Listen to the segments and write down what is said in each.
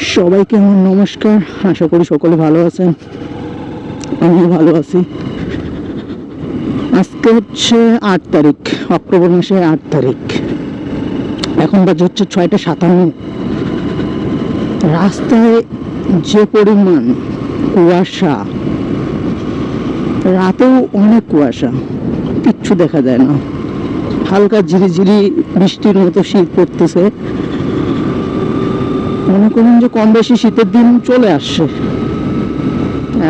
সবাইকে আমার নমস্কার। আশা করি সকলে ভালো আছেন। আমিও ভালো আছি। আজকে হচ্ছে আট তারিখ, অক্টোবর মাসের আট তারিখ। এখন বাজে হচ্ছে ছয়টা সাতান্ন। রাস্তায় যে পরিমাণ কুয়াশা, রাতেও অনেক কুয়াশা, কিচ্ছু দেখা যায় না। হালকা ঝিরিঝিরি বৃষ্টির মতো শীত পড়তেছে। মনে করুন যে কম বেশি শীতের দিন চলে আসছে।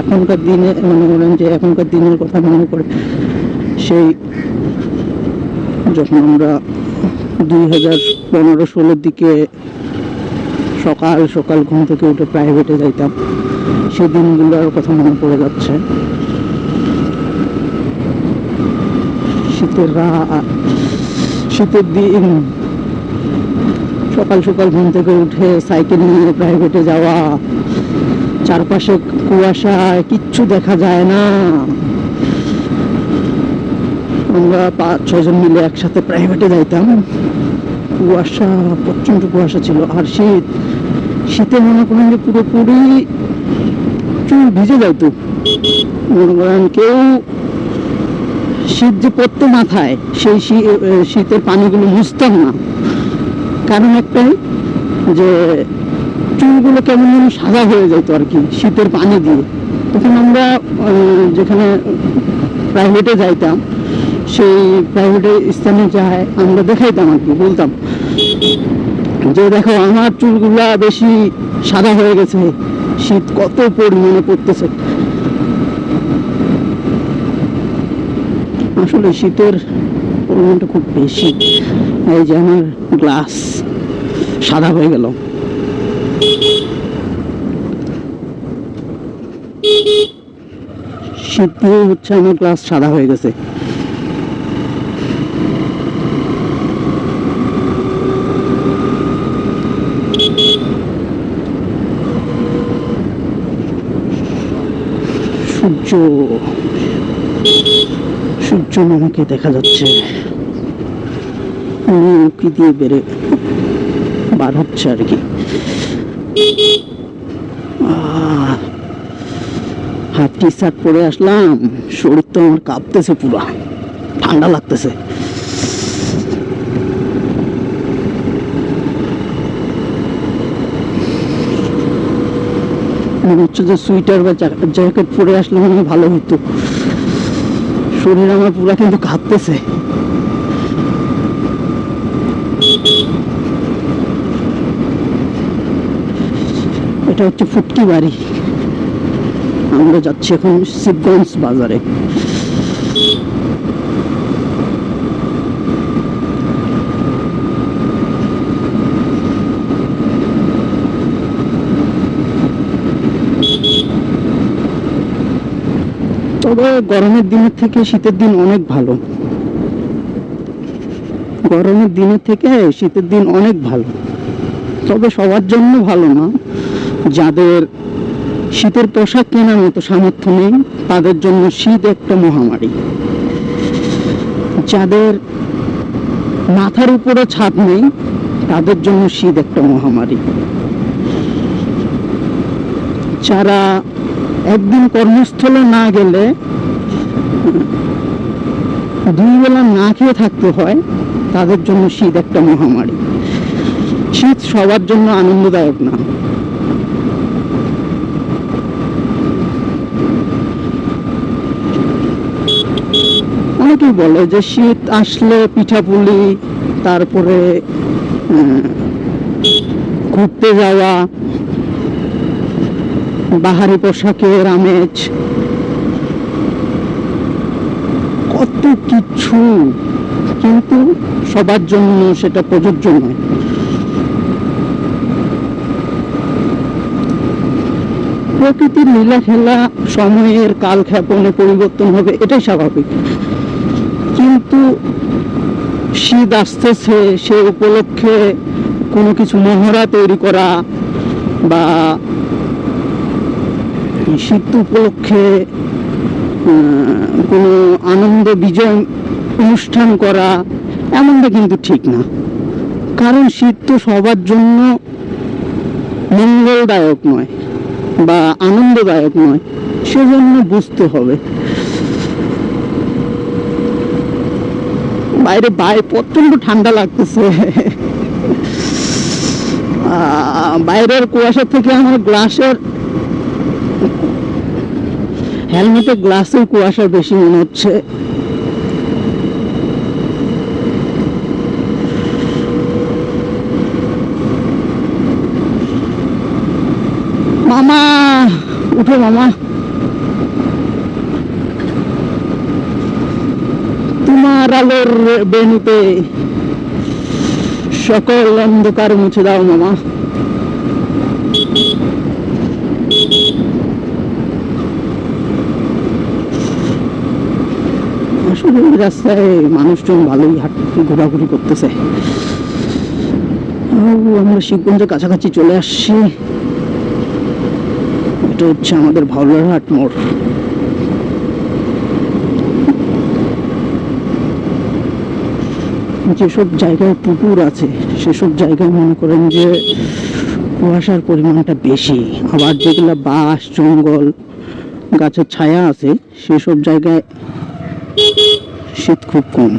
এখনকার দিনে মনে করেন যে এখনকার দিনের কথা মনে করে সেই যখন আমরা দুই হাজার পনেরো ষোলোর দিকে সকাল সকাল ঘুম থেকে উঠে প্রাইভেটে যাইতাম, সেই দিনগুলোর কথা মনে পড়ে যাচ্ছে। শীতের রাত শীতের দিন সকাল সকাল ঘুম থেকে উঠে সাইকেল নিয়ে প্রাইভেটে যাওয়া, চারপাশে কুয়াশা, কিচ্ছু দেখা যায় না। আমরা পাঁচ ছজন মিলে একসাথে প্রাইভেটে যাইতাম। কুয়াশা প্রচণ্ড কুয়াশা ছিল। আর শীত, শীতে মনে করেন যে পুরোপুরি চুল ভিজে যাইতো। মনে করেন কেউ শীত যে পড়তো মাথায়, সেই শীতের পানিগুলো মুছতাম না। কারণ একটাই যে চুলগুলো কেমন যেন সাদা হয়ে যেত আর কি, শীতের পানি দিয়ে। তখন আমরা যেখানে প্রাইভেটে যাইতাম, সেই প্রাইভেটে স্থানে যায়, আমরা দেখাইতাম আর কি, বলতাম যে দেখো, আমার চুলগুলা বেশি সাদা হয়ে গেছে, শীত কত পরিমাণে পড়তেছে। আসলে শীতের পরিমাণটা খুব বেশি, এই যে আমার গ্লাস সাদা হয়ে গেল। শীত হচ্ছে আমার গ্লাস সাদা হয়ে গেছে। সূর্য সূর্য মামাকে দেখা যাচ্ছে। উনি উঁকি দিয়ে বেড়ে বার হচ্ছে আর কি। হাফ টি শার্ট পরে আসলাম, শরীর তো আমার কাঁপতেছে পুরা, ঠান্ডা লাগতেছে। মনে হচ্ছে যে সুইটার বা জ্যাকেট পরে আসলে মনে ভালো হতো শরীর আমার পুরা কিন্তু কাঁপতেছে। এটা হচ্ছে ফুটকি বাড়ি আমরা যাচ্ছি এখন শিবগঞ্জ বাজারে। তবে গরমের দিনের থেকে শীতের দিন অনেক ভালো। গরমের দিনের থেকে শীতের দিন অনেক ভালো। তবে সবার জন্য ভালো না। যাদের শীতের পোশাক কেনার মতো সামর্থ্য নেই, তাদের জন্য শীত একটা মহামারী। যাদের মাথার উপরে ছাদ নেই, তাদের জন্য শীত একটা মহামারী। যারা একদিন কর্মস্থলে না গেলে, দুই বেলা না খেয়ে থাকতে হয়, তাদের জন্য শীত একটা মহামারী। শীত সবার জন্য আনন্দদায়ক না। বলে যে শীত আসলে পিঠাপুলি, তারপরে ঘুরতে যাওয়া, বাহারি পোশাকের আমেজ। কত কিছু, কিন্তু সবার জন্য সেটা প্রযোজ্য নয়। প্রকৃতির লীলা খেলা সময়ের কাল ক্ষেপণে পরিবর্তন হবে, এটাই স্বাভাবিক। শীত আসতেছে সে উপলক্ষে কোনো কিছু মহড়া তৈরি করা বা শীত উপলক্ষে কোনো আনন্দ বিজয় অনুষ্ঠান করা এমনটা কিন্তু ঠিক না। কারণ শীত তো সবার জন্য মঙ্গলদায়ক নয় বা আনন্দদায়ক নয়, সেজন্য বুঝতে হবে। বাইরে বাইরে প্রচণ্ড ঠান্ডা লাগতেছে। বাইরের কুয়াশা থেকে আমার গ্লাসের হেলমেটের গ্লাসের কুয়াশা বেশি মনে হচ্ছে। মামা, উঠো মামা। আলোর বেনুতে সকল অন্ধকার মুছে দাও মামা। আসলে রাস্তায় মানুষজন ভালোই হাট ঘোরাঘুরি করতেছে। আমরা শিবগঞ্জের কাছাকাছি চলে আসছি। এটা হচ্ছে আমাদের ভাওলারহাট মোড়। যেসব জায়গায় পুকুর আছে, সেসব জায়গায় মনে করেন যে কুয়াশার পরিমাণটা বেশি। আবার যেগুলো বাস জঙ্গল, গাছের ছায়া আছে, সেসব জায়গায় শীত খুব কম।